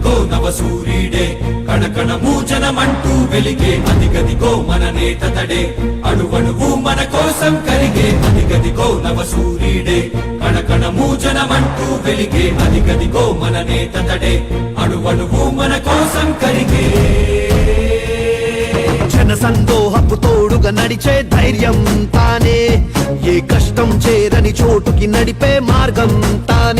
అదిగో వెలిగే అదిగదిగో మన అణువణువు మన కోసం అదిగదిగో వెలిగే అదిగదిగో మన అణువణువు మన కోసం జన సందోహపు తోడుగా నడిచే ధైర్యం తానే. ఏ కష్టం చేరని చోటుకి నడిపే మార్గం తానే.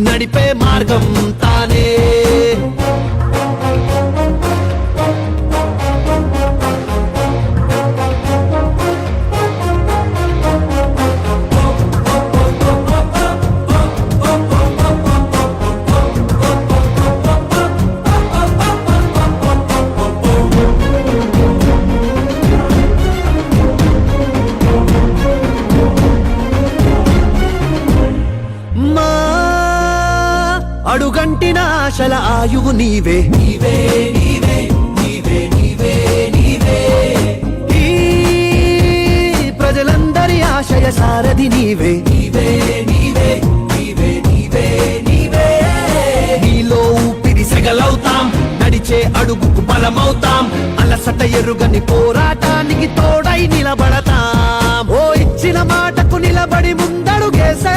నడిపే మార్గం తానే. ఆయువు నీవే. నీవే నీవే నీవే నీవే నీవే. ప్రజలందరి ఆశయ సారథి నీవే. నీవే నీవే నీవే నీవే నీవే. నీలో ఊపిరి సెగలవుతాం నడిచే అడుగుకు బలమవుతాం అలసట ఎరుగని పోరాటానికి తోడై నిలబడతాం. ఓ ఇచ్చిన మాటకు నిలబడి ముందడుగేసే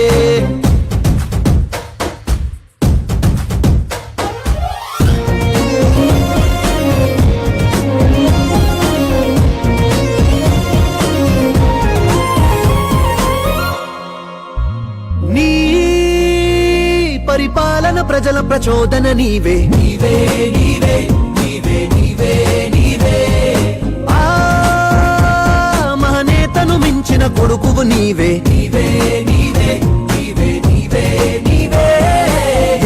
పరిపాలన ప్రజల ప్రచోదన నీవే. నీవే నీవే నీవే నీవే నీవే. ఆ మహనేతను మించిన కొడుకువు నీవే. నీవే నీవే నీవే నీవే నీవే.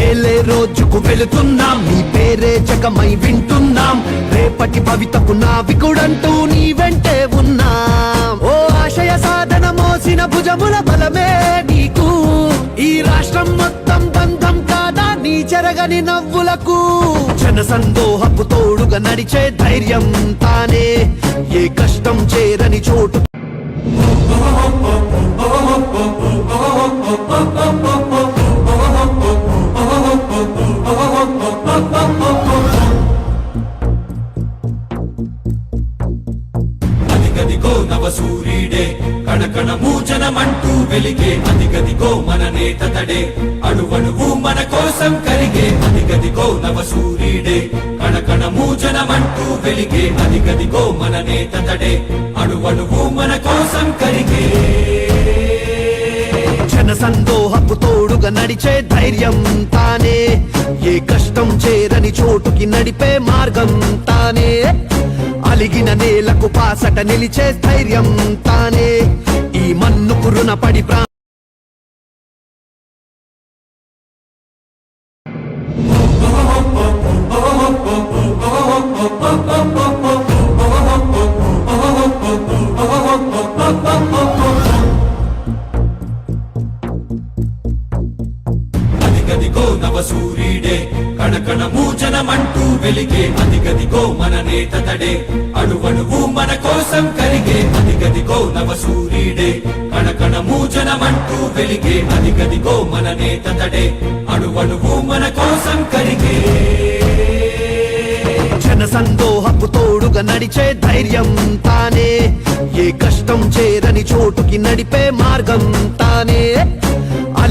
ఏలే రోజుకు వెళుతున్నాం నీ పేరే జగమై వింటున్నాం. రేపటి భవితకు నావికుడంటూ నీ వెంటే ఉన్నాం. ఓ ఆశయ సాధన మోసిన భుజముల బలమే నీ నవ్వులకు జన సందోహపు తోడుగా నడిచే ధైర్యం తానే. ఏ కష్టం చేరని చోటు అదిగదిగో నవ సూర్యుడే కణకణము జనమంటూ వెలిగే. అదిగదిగో మన నేత తడే. అణువణువు మన కోసం కరిగే. అదిగదిగో నవ సూర్యుడే కణకణము జనమంటూ వెలిగే. అదిగదిగో మన నేత తడే. అణువణువు మన కోసం కరిగే. జన సందోహపు తోడుగా నడిచే ధైర్యం తానే. ఏ కష్టం చేరని చోటుకి నడిపే మార్గం తానే. అలిగిన నేలకు పాసట నిలిచే ధైర్యం తానే. ఈ మన్నుకు రుణపడి ప్రా కణకణము జనమంటూ వెలిగే అదిగదిగో మన నేత తడే. అణువణువు మన కోసం కరిగే అదిగదిగో నవ సూర్యుడే కణకణము జనమంటూ వెలిగే అదిగదిగో మన నేత తడే. అణువణువు మన కోసం కరిగే జన సందోహపు తోడుగా నడిచే ధైర్యం తానే. ఏ కష్టం చేరని చోటుకి నడిపే మార్గం తానే.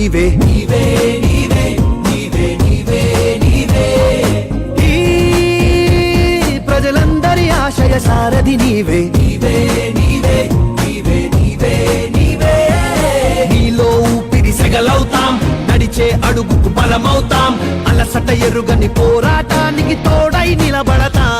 నీవే. నీవే నీవే నీవే నీవే నీవే ఈ ప్రజలందరి ఆశయ సారథి నీవే నీవే నీవే నీవే నీవే నీవే. నీలో ఊపిరి సెగలవుతాం నడిచే అడుగుకు బలమవుతాం అలసట ఎరుగని పోరాటానికి తోడై నిలబడతాం.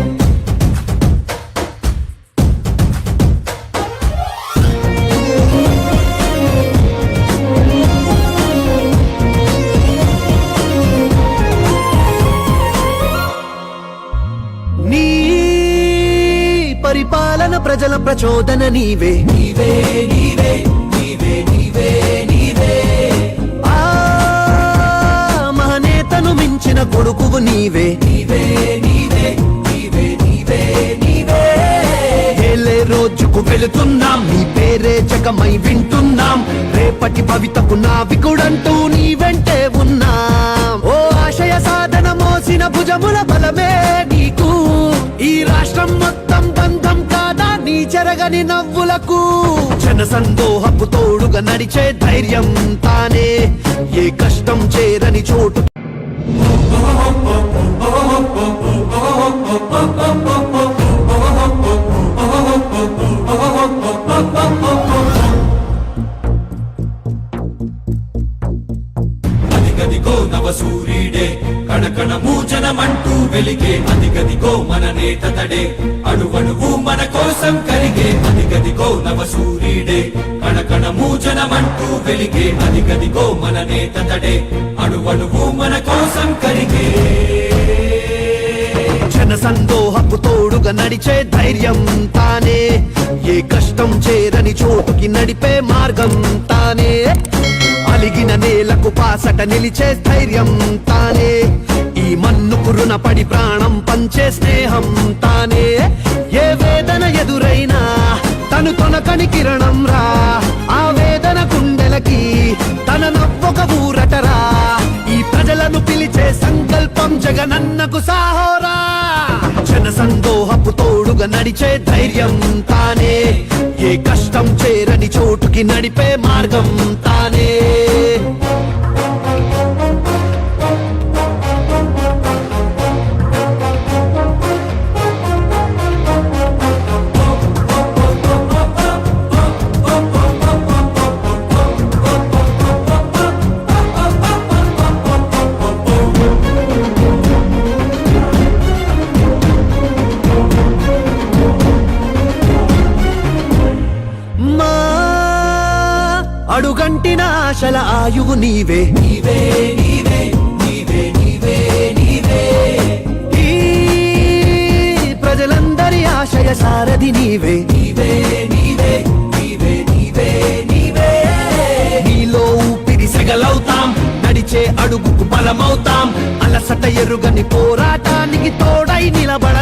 ప్రచోదన నీవే. నీవే నీవే నీవే నీవే నీవే. ఆ మహనేతను మించిన కొడుకువు నీవే. నీవే నీవే నీవే నీవే నీవే. ఏలే రోజుకు వెళుతున్నాం నీ పేరే జగమై వింటున్నాం. రేపటి భవితకు నావికుడంటూ నీ వెంటే ఉన్నాం. ఓ ఆశయ సాధన మోసిన భుజముల బలమే నీకు. ఈ రాష్ట్రం మొత్తం బంధం కాదా నీ చెరగని నవ్వులకు జన సందోహపు తోడుగా నడిచే ధైర్యం తానే. ఏ కష్టం చేరని చోటు సూచనమంటూ వెలిగే అదిగదిగో మన నేత తడే. అణువణువు మన కోసం కరిగే అదిగదిగో నవ సూర్యుడే కణకణము జనమంటూ వెలిగే అదిగదిగో మన నేత తడే. అణువణువు మన కోసం కరిగే జన సందోహపు తోడుగా నడిచే ధైర్యం తానే. ఏ కష్టం చేరని చోటుకి నడిపే మార్గం తానే. అలిగిన నేలకు పాసట నిలిచే ధైర్యం తానే. మన్ను మన్నుకు రుణపడి ప్రాణం పంచే స్నేహం తానే. ఏ వేదన ఎదురైనా తను తొనకని కిరణం రా. ఆ వేదన కుండెలకి తన నవ్వొక ఊరటరా ఈ ప్రజలను పిలిచే సంకల్పం జగనన్నకు సాహోరా. జన సందోహపు తోడుగా నడిచే ధైర్యం తానే. ఏ కష్టం చేరని చోటుకి నడిపే మార్గం తానే. ఆయువు నీవే. నీవే నీవే నీవే నీవే నీవే. ఈ ప్రజలందరి ఆశయ సారథి నీవే. నీవే నీవే నీవే నీవే నీవే. నీలో ఊపిరి సెగలవుతాం నడిచే అడుగుకు బలమవుతాం. అలసట ఎరుగని పోరాటానికి తోడై నిలబడ